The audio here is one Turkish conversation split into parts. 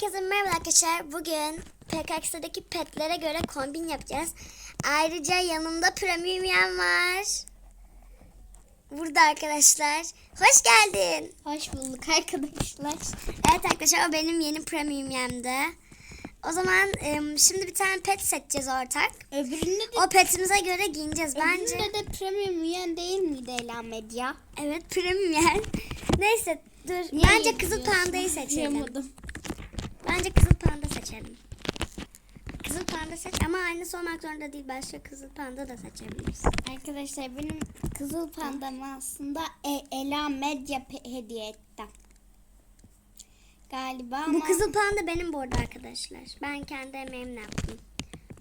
Herkese merhaba arkadaşlar. Bugün PKX'deki petlere göre kombin yapacağız. Ayrıca yanımda premium var. Burada arkadaşlar. Hoş geldin. Hoş bulduk arkadaşlar. Evet arkadaşlar o benim yeni premium yemdi. O zaman şimdi bir tane pet seçeceğiz ortak. Öbüründe de, O petimize göre giyineceğiz. Bence öbüründe de premium üyen değil miydi Ela Medya? evet premium yen. Neyse dur. Niye Bence kızıl pandayı seçelim. Duyamadım. Bence kızıl panda seçelim. Kızıl panda seç ama aynısı olmak zorunda değil. Başka kızıl panda da seçebiliriz. Arkadaşlar benim kızıl pandamı aslında e, Ela Medya hediye etti. Galiba ama Bu kızıl panda benim bu arada arkadaşlar. Ben kendi emeğimle yaptım.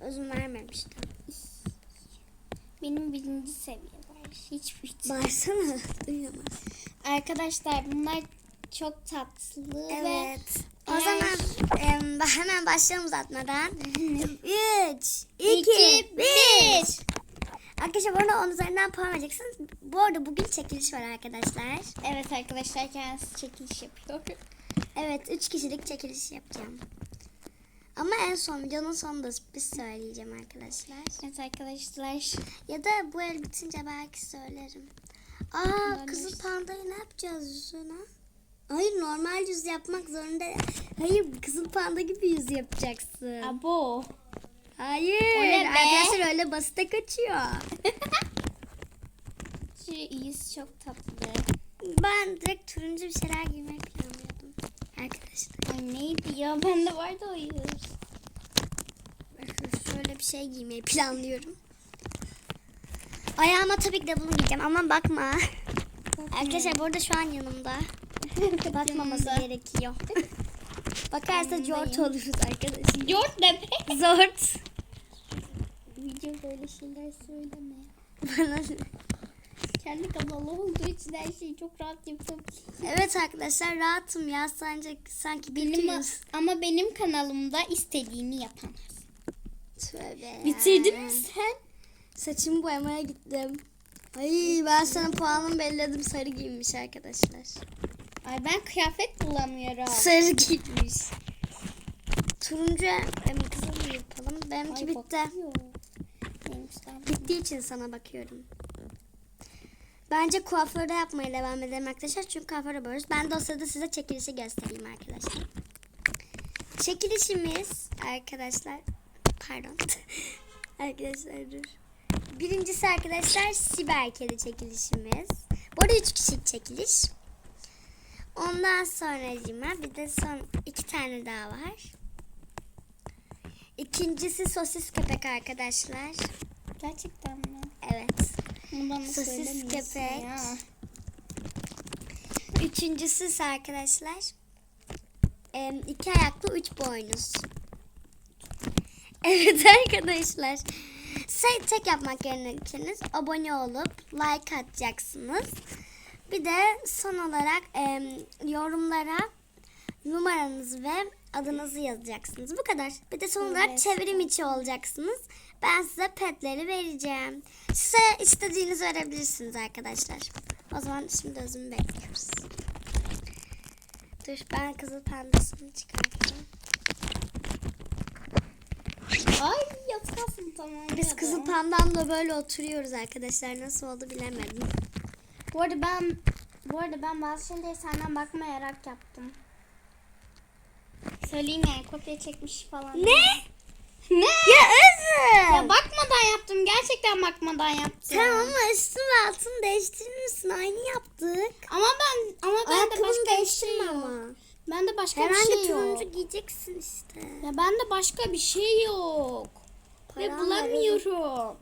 Özüm vermemiştim. benim birinci seviyeler. Hiçbir şey. Bağırsana. Duyamaz. Arkadaşlar bunlar çok tatlı Evet. O Eğer- zaman em, hemen başlayalım uzatmadan. 3, 2, İki, 1. bir. Arkadaşlar bu arada 10 üzerinden puan vereceksiniz. Bu arada bugün çekiliş var arkadaşlar. ve evet arkadaşlar kendisi çekiliş yapıyor. Evet 3 kişilik çekiliş yapacağım. Ama en son videonun sonunda sürpriz söyleyeceğim arkadaşlar. Evet arkadaşlar. Ya da bu el bitince belki söylerim. Aa Ben kızıl pandayı ne yapacağız yüzüne? Hayır normal yüz yapmak zorunda. Hayır kızıl panda gibi yüz yapacaksın. Abo. Hayır. O ne be? Arkadaşlar öyle basite kaçıyor. Şu yüz çok tatlı. Ben direkt turuncu bir şeyler giymeyi planlıyordum. Arkadaşlar. Ay neydi ya? Bende vardı o yüz. Şöyle bir şey giymeyi planlıyorum. Ayağıma tabii ki de bunu giyeceğim ama bakma. Arkadaşlar burada şu an yanımda. Bakmaması gerekiyor. Bakarsa jort oluruz arkadaşlar. Yoğurt demek. Zort. Video böyle şeyler söyleme. Bana ne? Kendi kanalı olduğu için her şeyi çok rahat yapıyorum. evet arkadaşlar rahatım ya. Sanki, sanki Benim ama benim kanalımda istediğini yapamaz. Tövbe. Bitirdin mi sen? Saçımı boyamaya gittim. Ay ben sana puanımı belirledim. Sarı giymiş arkadaşlar. Ay ben kıyafet bulamıyorum. Sarı giymiş. Turuncu em, kızıl yapalım. Benimki Ay, bitti. bakıyor. Bittiği için sana bakıyorum. Bence kuaförde yapmaya devam edelim arkadaşlar. Çünkü kuaför yapıyoruz. Ben de o sırada size çekilişi göstereyim arkadaşlar. Çekilişimiz arkadaşlar. Pardon. arkadaşlar dur. Birincisi arkadaşlar siber kedi çekilişimiz. Bu arada 3 kişilik çekiliş. Ondan sonra bir de son iki tane daha var. İkincisi sosis köpek arkadaşlar. Gerçekten mi? Evet. Bunu bana Sosis köpek. ya. Üçüncüsü ise arkadaşlar iki ayaklı üç boynuz. Evet arkadaşlar. Şey, tek yapmak gerekeniz abone olup like atacaksınız. Bir de son olarak em, yorumlara numaranızı ve adınızı yazacaksınız. Bu kadar. Bir de son olarak Evet. çevrim içi olacaksınız. Ben size petleri vereceğim. Size istediğinizi verebilirsiniz arkadaşlar. O zaman şimdi özümü bekliyoruz. Dur ben kızıl pandasını çıkartayım. Ay yatasın tamam. Biz kızıl pandamla böyle oturuyoruz arkadaşlar. Nasıl oldu bilemedim. Bu arada ben bu arada ben bazı şeyleri senden bakmayarak yaptım. Söyleyeyim yani kopya çekmiş falan. Ne? Ne? Ya Özüm. Ya bakmadan yaptım. Gerçekten bakmadan yaptım. Tamam ama üstün ve altını değiştirmişsin. Aynı yaptık. Ama ben ama ben de Ayakkabını başka bir şey değiştirme yok. ama. Ben de başka bir Herhangi şey yok. turuncu giyeceksin işte. Ya ben de başka bir şey yok. Ve Param var, bulamıyorum.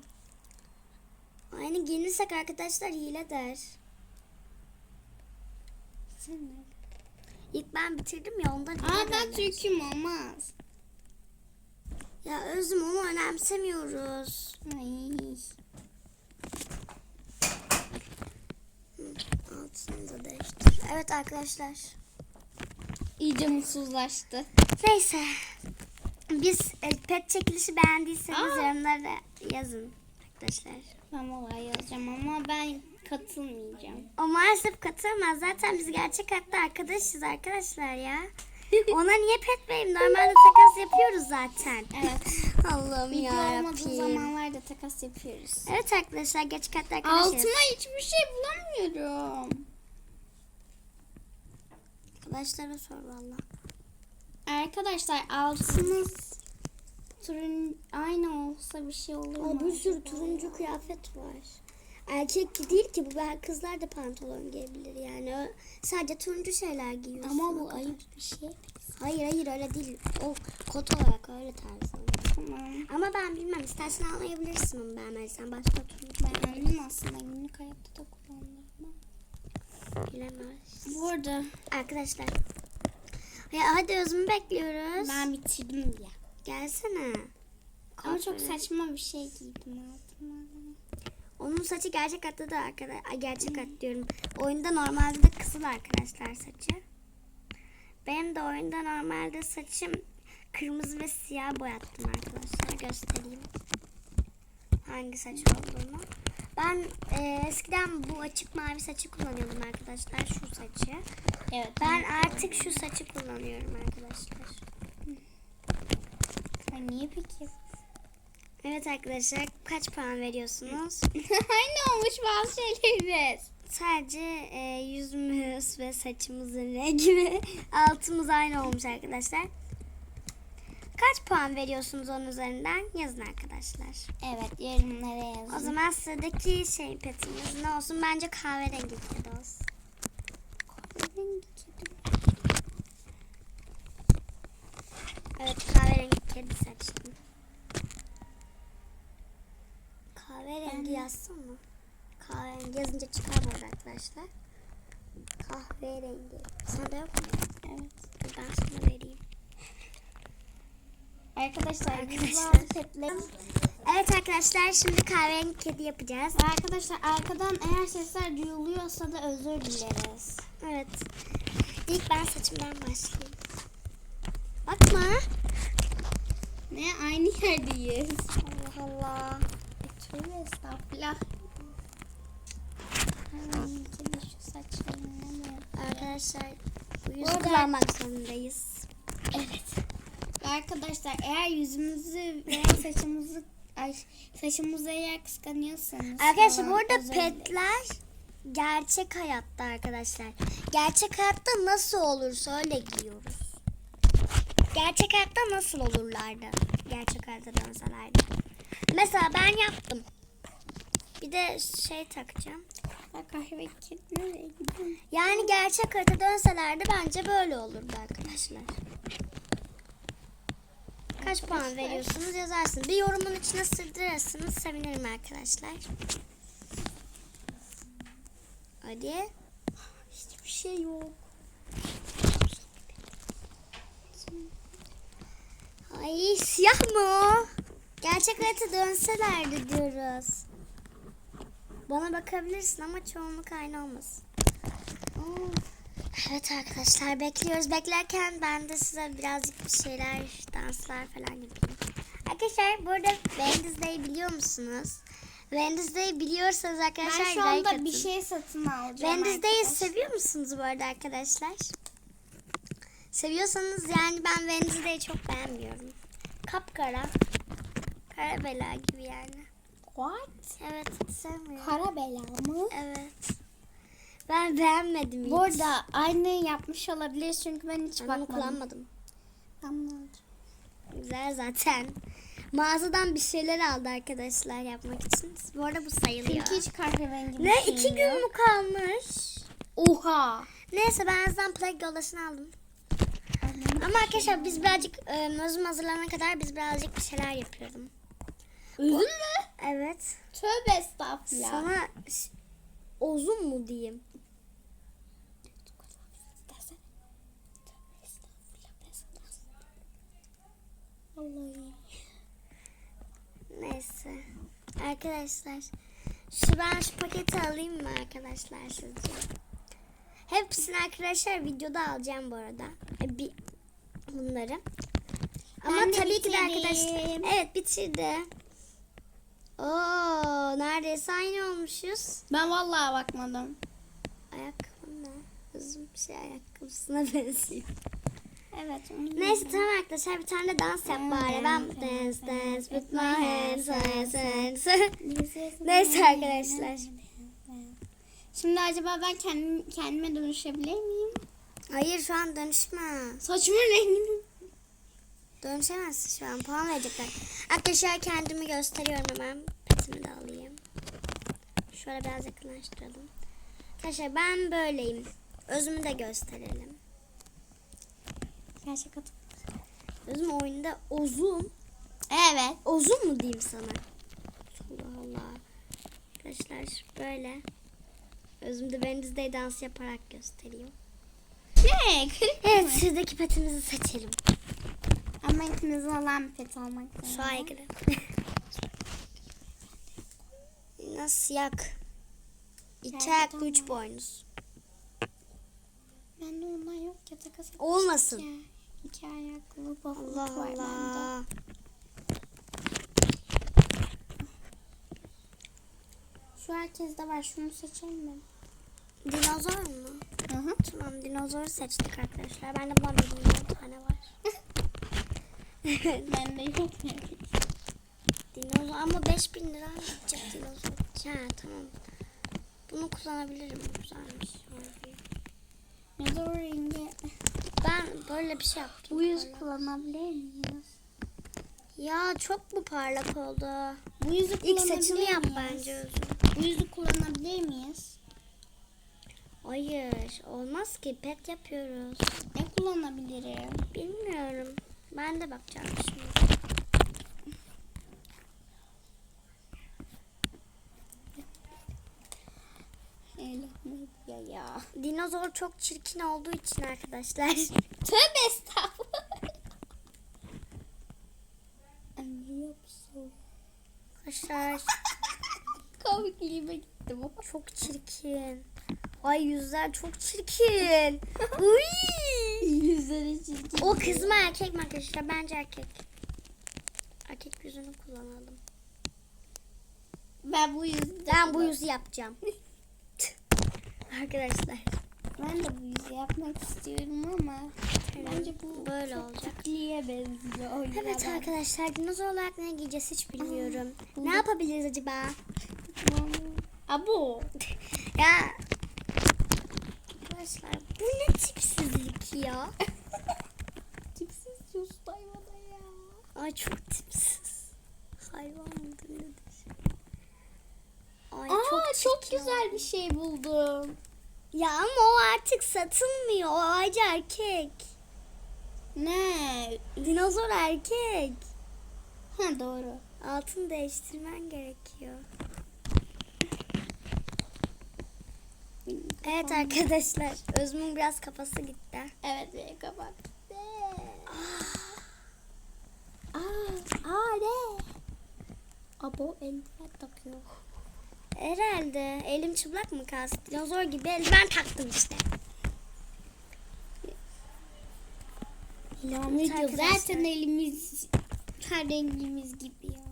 Aynı giyinirsek arkadaşlar hile der. İlk ben bitirdim ya ondan Aa ben. Türk'üm olmaz. Ya Özüm onu önemsemiyoruz. Ay. Altını da değiştir. Evet arkadaşlar. İyice mutsuzlaştı. Neyse. Biz e, pet çekilişi beğendiyseniz Aa. yorumlara yazın arkadaşlar. Ben vallahi yazacağım ama ben katılmayacağım. O maalesef katılamaz. Zaten biz gerçek hayatta arkadaşız arkadaşlar ya. Ona niye pet vereyim? Normalde takas yapıyoruz zaten. Evet. Allah'ım Video olmadığı yarabbim. zamanlarda takas yapıyoruz. Evet arkadaşlar geç katlı arkadaşlar. Altıma hiçbir şey bulamıyorum. Arkadaşlara sor valla. Arkadaşlar altınız turun aynı olsa bir şey olur mu? Aa, bir sürü turuncu kıyafet var. Erkek değil ki bu ben kızlar da pantolon giyebilir yani. Sadece turuncu şeyler giyiyorsun. Ama o bu kadar. ayıp bir şey. Hayır hayır öyle değil. O kot olarak öyle tarzı. Tamam. Ama ben bilmem istersen anlayabilirsin onu beğenmezsen. Başka turuncu Ben anladım aslında günlük hayatta da. Bilemez. Bu arada Arkadaşlar. Ya hadi özümü bekliyoruz. ben bitirdim ya. Gelsene. Ama çok saçma bir şey giydim altıma. Onun saçı gerçek hatta da arkadaş ay gerçek hat diyorum. Oyunda normalde de kızıl arkadaşlar saçı. Benim de oyunda normalde saçım kırmızı ve siyah boyattım arkadaşlar. Göstereyim. Hangi saç olduğunu. Ben e, eskiden bu açık mavi saçı kullanıyordum arkadaşlar. Şu saçı. Evet. Ben artık şu saçı kullanıyorum arkadaşlar. Ay, niye peki? Evet arkadaşlar kaç puan veriyorsunuz? aynı olmuş bazı şeylerimiz. Sadece e, yüzümüz ve saçımızın rengi ve altımız aynı olmuş arkadaşlar. Kaç puan veriyorsunuz onun üzerinden? Yazın arkadaşlar. Evet yorumlara yazın. O zaman sıradaki şey petimiz ne olsun? Bence kahverengi kedi olsun. Kahverengi kedi. Evet kahverengi kedi seçtim. Kahverengi Ben- yazsın mı? Kahverengi yazınca çıkar arada arkadaşlar. Kahverengi. Sende yok mu? Evet. Ben sana vereyim. Arkadaşlar Arkadaşlar. Evet arkadaşlar şimdi kahverengi kedi yapacağız. Arkadaşlar arkadan eğer sesler duyuluyorsa da özür dileriz. Evet. İlk ben saçımdan başlayayım. Bakma. Ne aynı yerdeyiz. Allah Allah. Tövbe estağfurullah. Şu saçlarını Arkadaşlar bu arada- kullanmak zorundayız. Evet. Arkadaşlar eğer yüzümüzü veya saçımızı ay saçımızı eğer kıskanıyorsanız Arkadaşlar bu falan arada özür dileriz. petler gerçek hayatta arkadaşlar. Gerçek hayatta nasıl olursa öyle giyiyoruz. Gerçek hayatta nasıl olurlardı? Gerçek hayatta dönselerdi. Mesela ben yaptım. Bir de şey takacağım. Yani gerçek hayatta dönselerdi bence böyle olurdu arkadaşlar. Kaç puan veriyorsunuz yazarsınız. Bir yorumun içine sığdırırsınız sevinirim arkadaşlar. Hadi. Hiçbir şey yok. Ay siyah mı o? Gerçek hayata dönselerdi diyoruz. Bana bakabilirsin ama çoğunluk aynı olmasın. Evet arkadaşlar bekliyoruz. Beklerken ben de size birazcık bir şeyler, danslar falan yapayım. Arkadaşlar bu arada Wednesday'i biliyor musunuz? Wednesday'i biliyorsanız arkadaşlar Ben şu like anda atın. bir şey satın alacağım. Wednesday'i seviyor musunuz bu arada arkadaşlar? Seviyorsanız yani ben Wednesday'i çok beğenmiyorum. Kapkara. Kara bela gibi yani. What? Evet sevmiyorum. Kara bela mı? Evet. Ben beğenmedim hiç. Bu arada aynı yapmış olabilir çünkü ben hiç ben bakmadım. kullanmadım. Anladım. Güzel zaten. Mağazadan bir şeyler aldı arkadaşlar yapmak için. Bu arada bu sayılıyor. Çünkü hiç kahverengi Ne şey iki gün mü kalmış? Oha. Neyse ben azdan plak yollasını aldım. Ama arkadaşlar biz birazcık e, özüm hazırlanana kadar biz birazcık bir şeyler yapıyorum. Üzüm mü? Evet. Tövbe estağfurullah. Sana ozun mu diyeyim? Desene. Tövbe estağfurullah. desene. Vallahi. Neyse. Arkadaşlar şu ben şu paketi alayım mı arkadaşlar sizce? Hepsini arkadaşlar videoda alacağım bu arada. E, bir bunları. Ama Ben tabii ki de arkadaşlar. Evet bitirdi. Oo neredeyse aynı olmuşuz. Ben vallahi bakmadım. Ayakkabı ne? Uzun bir şey ayakkabısına benziyor. Evet. Neyse tamam arkadaşlar bir tane de dans yap bari. Ben dance dance with my hands dance dance. Neyse arkadaşlar. Şimdi acaba ben kendim, kendime dönüşebilir miyim? Hayır şu an dönüşme. Saçımın rengini. Dönüşemezsin şu an. Puan verecekler. Arkadaşlar kendimi gösteriyorum hemen. Petimi de alayım. Şöyle biraz yakınlaştıralım. Arkadaşlar ben böyleyim. Özümü de gösterelim. Gerçek adım. Özüm oyunda ozum. Evet. Ozum mu diyeyim sana? Allah Allah. Arkadaşlar böyle. Özüm de Wednesday dans yaparak gösteriyor. Ne? Evet sıradaki petimizi seçelim. Ama ikiniz olan bir pet olmak Su aygırı. Nasıl yak? İki ayaklı üç boynuz. Bende ondan yok ya takas et. Olmasın. İki, iki ayaklı Allah var bende. Allah. Şu herkeste var. Şunu seçelim mi? Dinozor mu? Hı hı. Tamam dinozoru seçtik arkadaşlar. Ben de bulamadım. Bir tane var. Bende yok. Dinozor ama 5000 lira gidecek dinozor. Ha tamam. Bunu kullanabilirim. Bu Güzelmiş. Ne zor rengi. Ben böyle bir şey yaptım. Bu yüz kullanabilir miyiz? Ya çok mu parlak oldu? Bu yüzü İlk saçını kullanabilir yap miyiz? bence özüm. Bu yüzü kullanabilir miyiz? Hayır olmaz ki pet yapıyoruz. Ne kullanabilirim? Bilmiyorum. Ben de bakacağım şimdi. Elhamdülillah ya. Dinozor çok çirkin olduğu için arkadaşlar. Tövbe estağfurullah. Arkadaşlar Komikliğime gitti bu. çok çirkin. Ay yüzler çok çirkin. Uy. Yüzleri çirkin. O kız mı erkek mi arkadaşlar? Bence erkek. Erkek yüzünü kullanalım. Ben bu yüzü Ben bu yüzü yapacağım. Arkadaşlar. Ben de bu yüzü yapmak istiyorum ama bence bu Böyle çok olacak. tikliye benziyor. Evet ben- arkadaşlar dinozor olarak ne giyeceğiz hiç bilmiyorum. bu- Ne yapabiliriz acaba? Abo. Ya arkadaşlar bu ne tipsizlik ya? Tipsiz diyorsun hayvana ya. Ay çok tipsiz. Hayvan mıdır nedir? Ay Aa çok, çirkin güzel bir şey buldum. Ya ama o artık satılmıyor. O ağacı erkek. Ne? Dinozor erkek. Ha doğru. Altını değiştirmen gerekiyor. Evet arkadaşlar. Özüm'ün biraz kafası gitti. Evet benim kapak. Aa, aa ne? Abo eldiven takıyor. Herhalde. Elim çıplak mı kalsın? Dinozor gibi eldiven taktım işte. Arkadaşlar. zaten elimiz her rengimiz gibi ya.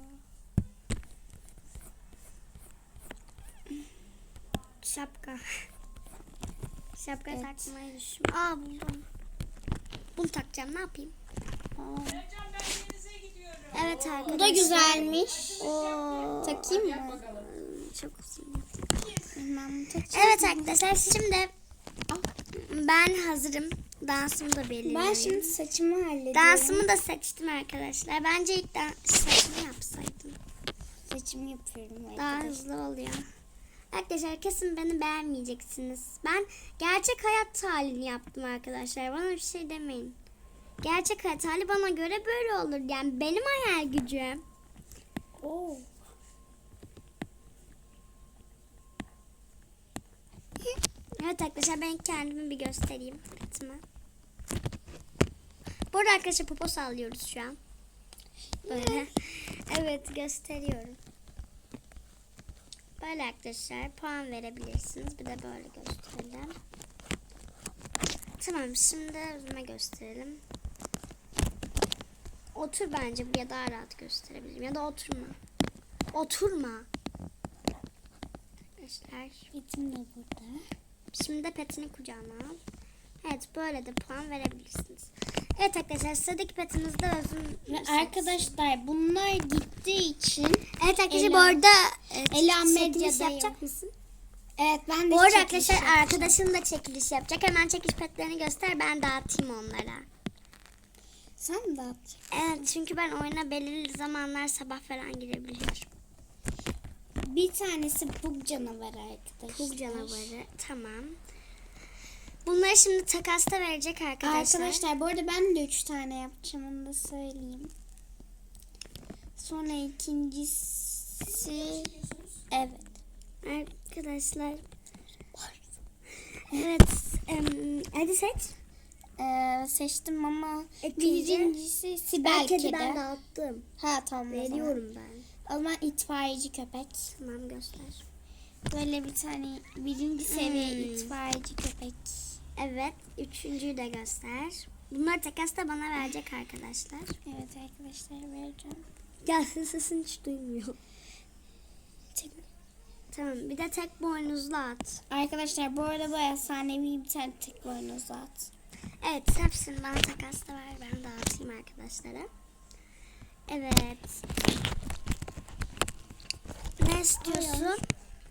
Şapka. Şapka Evet. takmayı düşünüyorum. Aa buldum. Bunu takacağım. Ne yapayım? Aa, Evet arkadaşlar. bu da güzelmiş. Oo. Takayım mı? Çok. Evet arkadaşlar şimdi ben hazırım. Dansımı da belirliyorum. Ben şimdi saçımı hallediyorum. Dansımı da seçtim arkadaşlar. Bence ilk saçımı yapsaydım. Saçımı yapıyorum. Daha arkadaşlar. hızlı oluyor. Arkadaşlar kesin beni beğenmeyeceksiniz. Ben gerçek hayat halini yaptım arkadaşlar. Bana bir şey demeyin. Gerçek hayat hali bana göre böyle olur. Yani benim hayal gücüm. Oo. Evet arkadaşlar ben kendimi bir göstereyim. Petimi. Bu arada arkadaşlar popo sallıyoruz şu an. Böyle. evet gösteriyorum. Böyle arkadaşlar puan verebilirsiniz. Bir de böyle gösterelim. Tamam şimdi özüme gösterelim. Otur bence buraya daha rahat gösterebilirim. Ya da oturma. Oturma. Arkadaşlar Etim de burada. Şimdi de petini kucağına al. Evet böyle de puan verebilirsiniz. Evet arkadaşlar sıradaki petimizde özüm. Ve arkadaşlar bunlar gittiği için Evet arkadaşlar Ela- bu arada e, Ela Medya'dayım. yapacak mısın? evet ben de Bu arada arkadaşlar yapacağım. arkadaşın da çekiliş yapacak. Hemen çekiliş petlerini göster ben dağıtayım onlara. Sen mi dağıtacaksın? Evet çünkü ben oyuna belirli zamanlar sabah falan girebiliyorum. Bir tanesi bug canavarı arkadaşlar. Pug canavarı tamam. Bunları şimdi takasta verecek arkadaşlar. Arkadaşlar bu arada ben de 3 tane yapacağım onu da söyleyeyim. Sonra ikincisi evet. Arkadaşlar. Evet. em, hadi seç. Ee, seçtim ama İkinci. birincisi Sibel Belki Kedi. ben dağıttım. Ha tamam. Veriyorum ben. O zaman itfaiyeci köpek. Tamam göster. Böyle bir tane birinci seviye Hmm. itfaiyeci köpek. Evet. Üçüncüyü de göster. Bunları takasta bana verecek arkadaşlar. Evet arkadaşlar vereceğim. Gelsin sesini hiç duymuyor. Tamam bir de tek boynuzlu at. Arkadaşlar bu arada bu efsanevi bir tane tek boynuzlu at. Evet hepsini bana takasta ver ben dağıtayım arkadaşlara. Evet. İstiyorsun?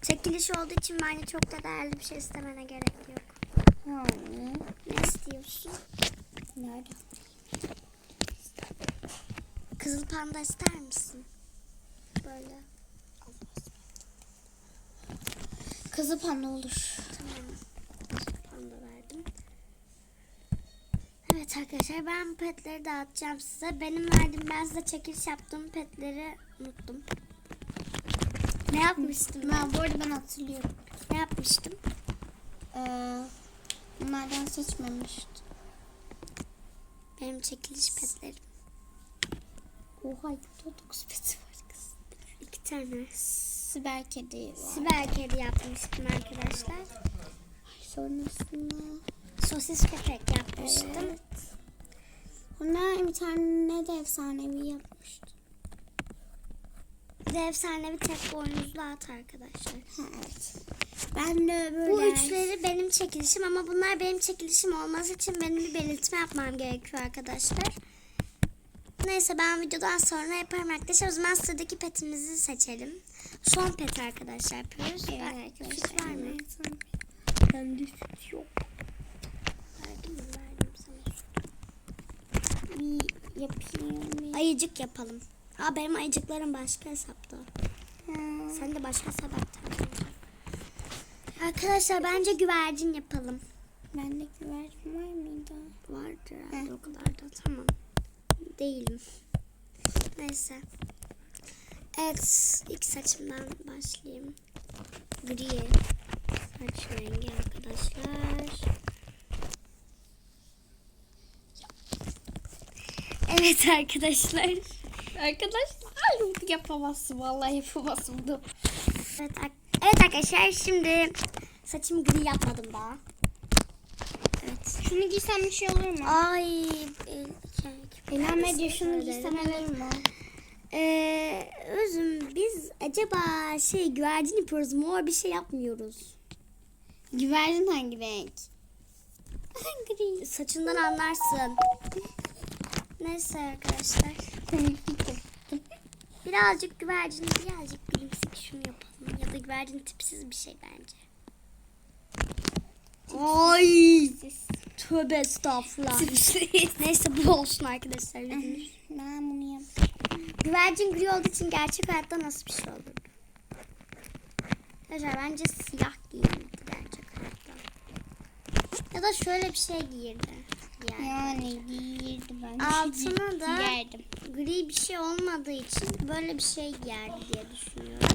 Çekiliş olduğu için bence çok da değerli bir şey istemene gerek yok. Hmm. Ne istiyorsun? Nerede? Kızıl panda ister misin? Böyle. Kızı panda olur. Tamam. Kızıl panda verdim. Evet arkadaşlar ben petleri dağıtacağım size. Benim verdiğim ben size çekiliş yaptığım petleri unuttum. Ne yapmıştım ben? Ha, bu arada ben hatırlıyorum. Ne yapmıştım? Ee, bunlardan seçmemiştim. Benim çekiliş petlerim. Oha burada 9 peti var kız. İki tane. Siber kedi var. Siber kedi yapmıştım arkadaşlar. Sonrasında Sosis köpek yapmıştım. Evet. Ona bir tane de efsanevi yapmıştım. Bir de efsane bir tek boynuzlu at arkadaşlar. Ha, evet. Ben de böyle... Bu üçleri benim çekilişim ama bunlar benim çekilişim olması için benim bir belirtme yapmam gerekiyor arkadaşlar. Neyse ben videodan sonra yaparım arkadaşlar. O zaman sıradaki petimizi seçelim. Son pet arkadaşlar yapıyoruz. Evet arkadaşlar. Süt var mı? Bende süt yok. Verdim mi? Verdim sana süt. Bir yapayım. Ayıcık yapalım. Aa benim ayıcıklarım başka hesapta. Ha. Sen de başka hesap atacaksın. Arkadaşlar bence güvercin yapalım. Bende güvercin var mıydı? Vardır herhalde o kadar da. Tamam. Değilim. Neyse. Evet. ilk saçımdan başlayayım. Gri. Saç rengi arkadaşlar. Evet arkadaşlar. Arkadaşlar yapamazsın vallahi yapamazsın bunu. Evet, evet arkadaşlar şimdi saçımı gri yapmadım daha. Evet. Şunu giysem bir şey olur mu? Ay. e, şey, Medya şunu giysem olur mu? Ee, özüm biz acaba şey güvercin yapıyoruz mor bir şey yapmıyoruz. Güvercin hangi renk? Gri. Saçından anlarsın. Neyse arkadaşlar. Birazcık güvercin birazcık gülümsek şunu yapalım. Ya da güvercin tipsiz bir şey bence. Ay. Tövbe estağfurullah. Neyse bu olsun arkadaşlar. ben bunu yap. Güvercin gri olduğu için gerçek hayatta nasıl bir şey olur? Arkadaşlar bence siyah giyirdi gerçek hayatta. Ya da şöyle bir şey giyirdi. Yani. Yani giyirdi ben. Altına da- Giyerdim. Gri bir şey olmadığı için böyle bir şey giyerdi diye düşünüyorum.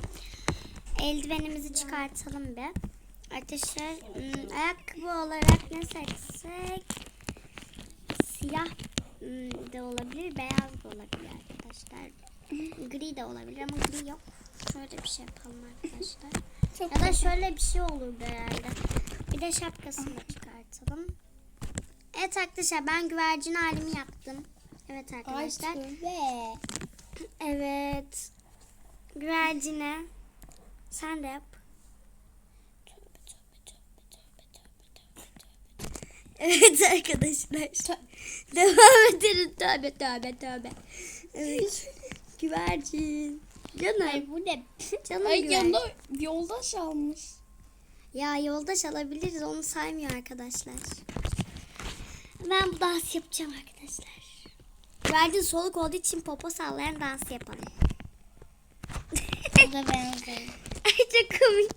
Eldivenimizi çıkartalım bir. Arkadaşlar ım, ayakkabı olarak ne seçsek? Siyah ım, de olabilir, beyaz da olabilir arkadaşlar. Gri de olabilir ama gri yok. Şöyle bir şey yapalım arkadaşlar. Çok Ya da şöyle bir şey olurdu herhalde. Bir de şapkasını çıkartalım. Evet arkadaşlar ben güvercin halimi yaptım. Evet arkadaşlar. Ve Evet. Güvercine. Sen de yap. Evet arkadaşlar. Devam edelim. Tövbe tövbe tövbe. Evet. Güvercin. Canım. Ay bu ne? Canım Ay güvercin. yanında yoldaş almış. Ya yoldaş alabiliriz onu saymıyor arkadaşlar. Ben bu dans yapacağım arkadaşlar. Güvercin soluk olduğu için popo sallayan dans yapalım. O da benzer. Ay çok komik.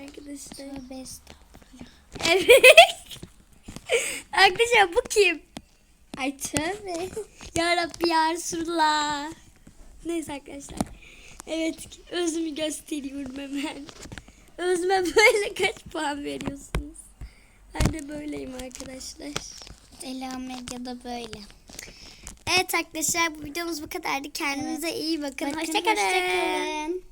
Arkadaşlar. Tövbe estağfurullah. Evet. arkadaşlar bu kim? Ay tövbe. Ya Rabbi ya Resulallah. Neyse arkadaşlar. Evet özümü gösteriyorum hemen. Özüme böyle kaç puan veriyorsunuz? Ben de böyleyim arkadaşlar. Ela Medya'da böyle. Evet arkadaşlar bu videomuz bu kadardı. Kendinize iyi bakın. Bakın, Hoşçakalın. hoşça.